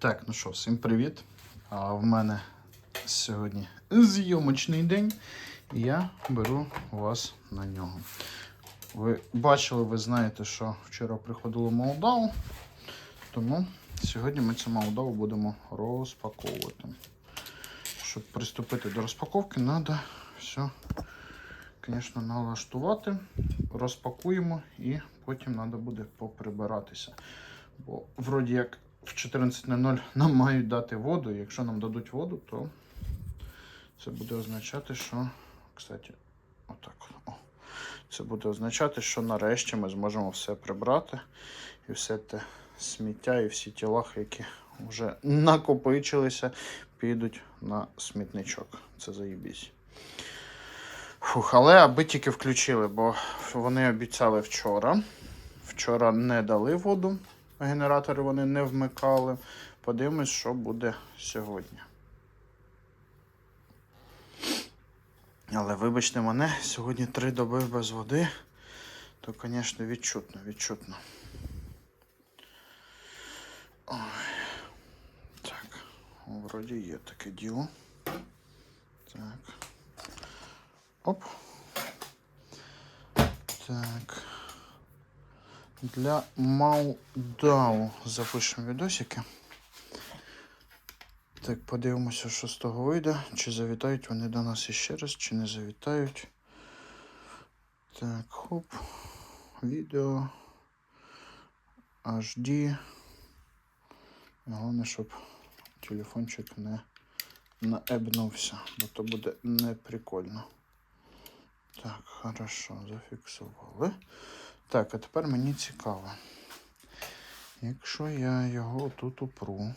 Так, ну що, всім привіт. А в мене сьогодні зйомочний день, і я беру вас на нього. Ви бачили, ви знаєте, що вчора приходило Молдаву, тому сьогодні ми цю Молдаву будемо розпаковувати. Щоб приступити до розпаковки, треба все, звісно, налаштувати, розпакуємо і потім треба буде поприбиратися. Бо вроді як в 14.00 нам мають дати воду. Якщо нам дадуть воду, то це буде означати, що. Кстати, отак. О. Це буде означати, що нарешті ми зможемо все прибрати і все те сміття і всі ті лахи, які вже накопичилися, підуть на смітничок. Це заїбісь. Фух, але аби тільки включили, бо вони обіцяли вчора. Вчора не дали воду генератори вони не вмикали. Подивимось, що буде сьогодні. Але вибачте мене, сьогодні три доби без води, то, звісно, відчутно, відчутно. Ой. Так, вроді є таке діло. Так. Оп. Так. Для Молдаву запишемо відосики. Так, подивимося, що з того вийде. Чи завітають вони до нас іще раз, чи не завітають. Так, хоп. Відео. HD. Головне, щоб телефончик не наебнувся, бо то буде не прикольно. Так, хорошо, зафіксували. Так, а тепер мені цікаво. Якщо я його тут упру,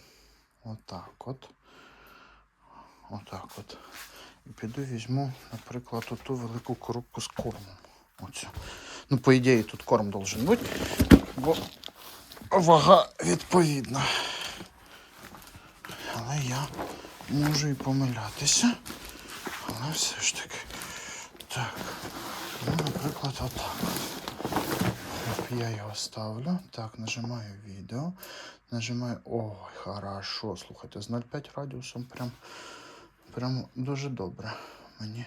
отак от, отак от, і піду візьму, наприклад, оту велику коробку з кормом. Оцю. Ну, по ідеї, тут корм должен бути, бо вага відповідна. Але я можу і помилятися. Але все ж таки. Так. Ну, наприклад, отак. Я його ставлю. Так, нажимаю відео. Нажимаю. Ой, хорошо. Слухайте, з 0,5 радіусом прям, прям дуже добре. Мені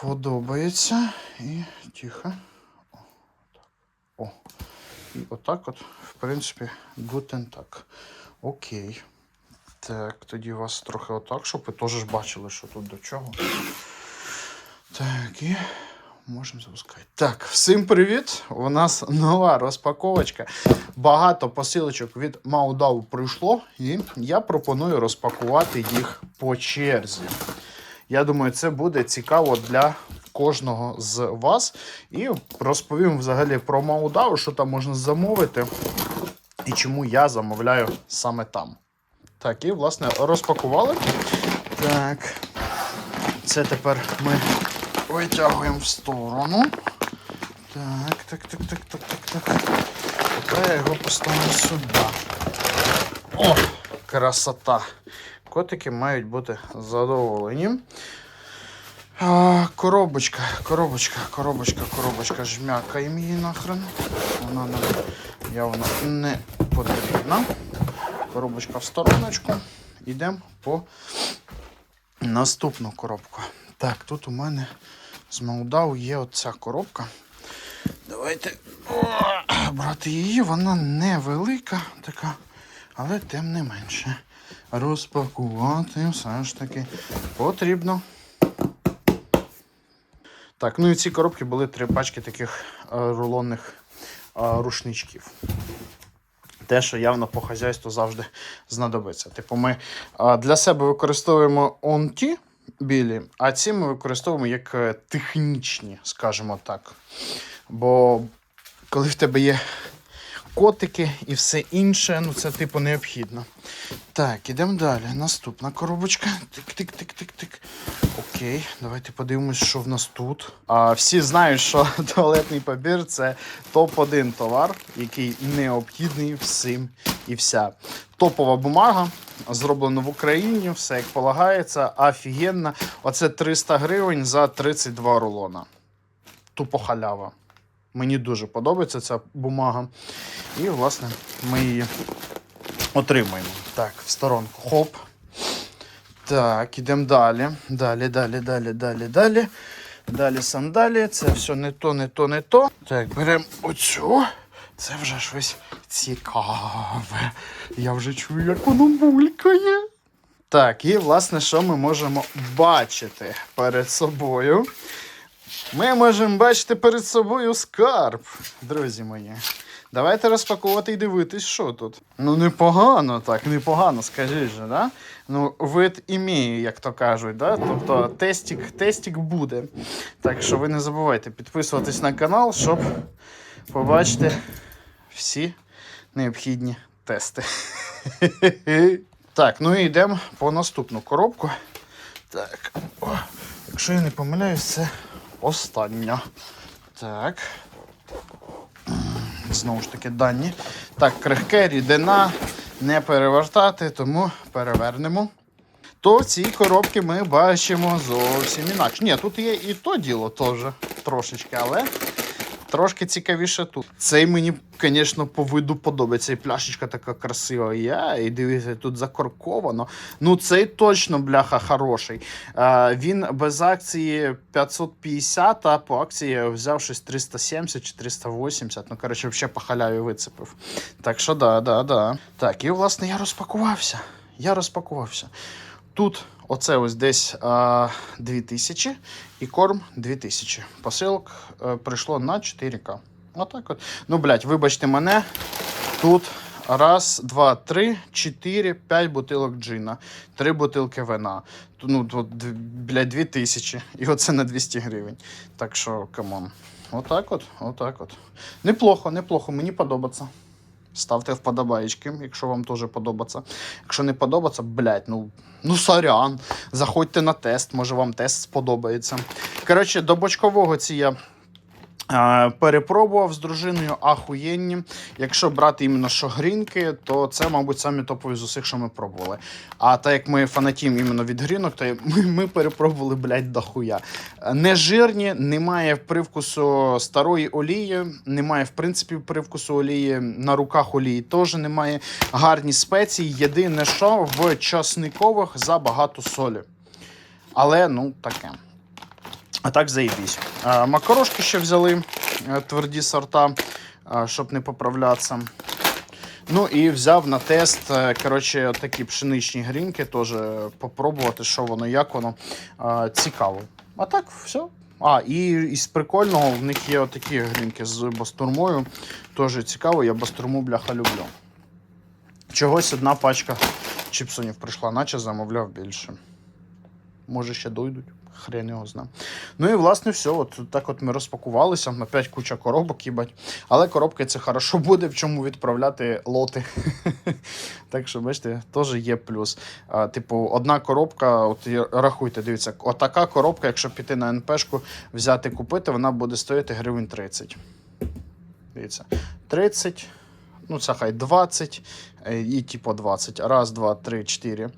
подобається. І тихо. О, так. О. І отак от, в принципі, гутен так. Окей. Так, тоді вас трохи отак, щоб ви теж бачили, що тут до чого. Так, і можемо запускати. Так, всім привіт! У нас нова розпаковочка. Багато посилочок від Маудау прийшло, і я пропоную розпакувати їх по черзі. Я думаю, це буде цікаво для кожного з вас. І розповім взагалі про Маудау, що там можна замовити, і чому я замовляю саме там. Так, і власне розпакували. Так. Це тепер ми витягуємо в сторону. Так, так, так, так, так, так, так. Тепер я його поставлю сюди. О, красота. Котики мають бути задоволені. А, коробочка, коробочка, коробочка, коробочка. Жмякаємо її нахрен. Вона нам явно не потрібна. Коробочка в стороночку. Йдемо по наступну коробку. Так, тут у мене з Молдау є оця коробка. Давайте о, брати її, вона невелика така, але тим не менше. Розпакувати все ж таки потрібно. Так, ну і в цій коробці були три пачки таких е, рулонних е, рушничків. Те, що явно по хазяйству завжди знадобиться. Типу, ми е, для себе використовуємо онті білі, а ці ми використовуємо як е, технічні, скажімо так. Бо коли в тебе є котики і все інше, ну це типу необхідно. Так, ідемо далі. Наступна коробочка. Тик-тик-тик-тик-тик. Окей, давайте подивимось, що в нас тут. А, всі знають, що туалетний папір це топ-1 товар, який необхідний всім і вся. Топова бумага. Зроблено в Україні, все як полагається, офігенно. Оце 300 гривень за 32 рулона. Тупо халява. Мені дуже подобається ця бумага. І, власне, ми її отримуємо. Так, в сторонку. Хоп. Так, ідемо далі. Далі, далі, далі, далі, далі. Далі сандалі. Це все не то, не то, не то. Так, беремо оцю. Це вже щось цікаве. Я вже чую, як воно булькає. Так, і власне, що ми можемо бачити перед собою? Ми можемо бачити перед собою скарб, друзі мої. Давайте розпакувати і дивитись, що тут. Ну, непогано так, непогано, скажіть же, да? Ну, вид імеє, як то кажуть, да? Тобто тестик, тестик буде. Так що ви не забувайте підписуватись на канал, щоб побачити всі необхідні тести. Так, ну і йдемо по наступну коробку. Так, о, якщо я не помиляюсь, це остання. Так. Знову ж таки, дані. Так, крихке, рідина, не перевертати, тому перевернемо. То в цій коробці ми бачимо зовсім інакше. Ні, тут є і то діло теж трошечки, але трошки цікавіше тут. Цей мені, звісно, по виду подобається. І пляшечка така красива. Я, і дивіться, тут закорковано. Ну, цей точно, бляха, хороший. А, він без акції 550, а по акції взяв щось 370 чи 380. Ну, коротше, взагалі по халяві вицепив. Так що да, да, да. Так, і власне я розпакувався. Я розпакувався. Тут оце ось десь а, 2000 і корм 2000. Посилок е, прийшло на 4К. Отак от. Ну, блядь, вибачте мене. Тут раз, два, три, чотири, п'ять бутилок джина, три бутилки вина. Ну, тут, блядь, 2000. І оце на 200 гривень. Так що, камон. Отак от, отак от. Неплохо, неплохо, мені подобається. Ставте вподобаєчки, якщо вам теж подобається. Якщо не подобається, блядь, ну, ну сорян. Заходьте на тест, може вам тест сподобається. Коротше, до бочкового ці я перепробував з дружиною ахуєнні. Якщо брати іменно що грінки, то це, мабуть, самі топові з усіх, що ми пробували. А так як ми фанатім іменно від грінок, то ми, ми перепробували, блядь, дохуя. Не жирні, немає привкусу старої олії, немає, в принципі, привкусу олії. На руках олії теж немає. Гарні спеції. Єдине, що в часникових забагато солі. Але ну таке. А так заїбісь. Макарошки ще взяли е, тверді сорта, а, щоб не поправлятися. Ну і взяв на тест, е, коротше, такі пшеничні грінки, теж попробувати, що воно, як воно. Цікаво. А так, все. А, і із прикольного в них є отакі грінки з бастурмою. Теж цікаво, я бастурму бляха люблю. Чогось одна пачка чіпсонів прийшла, наче замовляв більше. Може, ще дойдуть. Хрен його зна. Ну і власне все. От так от ми розпакувалися. Опять куча коробок, їбать. Але коробки це хорошо буде, в чому відправляти лоти. так що, бачите, теж є плюс. А, типу, одна коробка, от рахуйте, дивіться, отака коробка, якщо піти на НПшку, взяти купити, вона буде стоїти гривень 30. Дивіться, 30. Ну, це хай 20 е, і типу 20. Раз, два, три, чотири.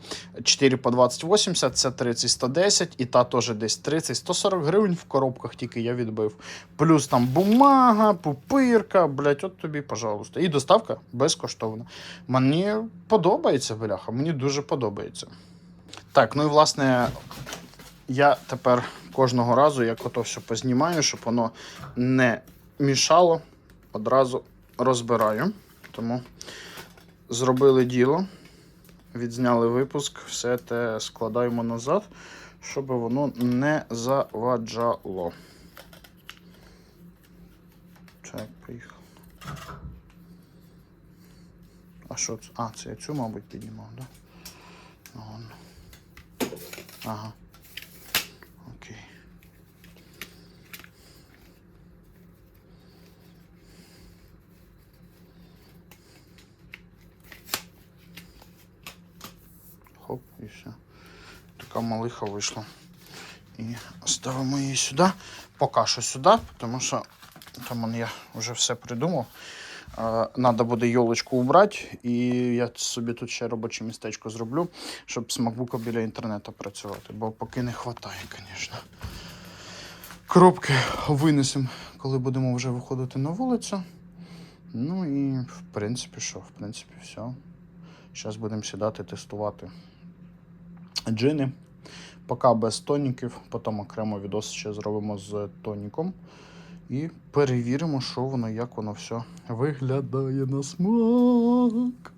4 по 20, 80, це 30, 110, і та теж десь 30, 140 гривень в коробках тільки я відбив. Плюс там бумага, пупирка, блять, от тобі, пожалуйста. І доставка безкоштовна. Мені подобається, бляха, мені дуже подобається. Так, ну і власне, я тепер кожного разу, як ото все познімаю, щоб воно не мішало, одразу розбираю. Тому зробили діло, відзняли випуск, все те складаємо назад, щоб воно не заваджало. Так, поїхав. А що це? А, це я цю, мабуть, піднімав, так? Да? Ага. Окей. Хоп, і все. Така малиха вийшла. І ставимо її сюди. Поки що сюди, тому що там я вже все придумав. Треба буде йолочку убрати, і я собі тут ще робоче містечко зроблю, щоб з MacBook біля інтернету працювати, бо поки не вистачає, звісно. Коробки винесемо, коли будемо вже виходити на вулицю. Ну і в принципі, що, в принципі, все. Зараз будемо сідати тестувати джини. Поки без тоніків, потім окремо відос ще зробимо з тоніком. І перевіримо, що воно, як воно все виглядає на смак.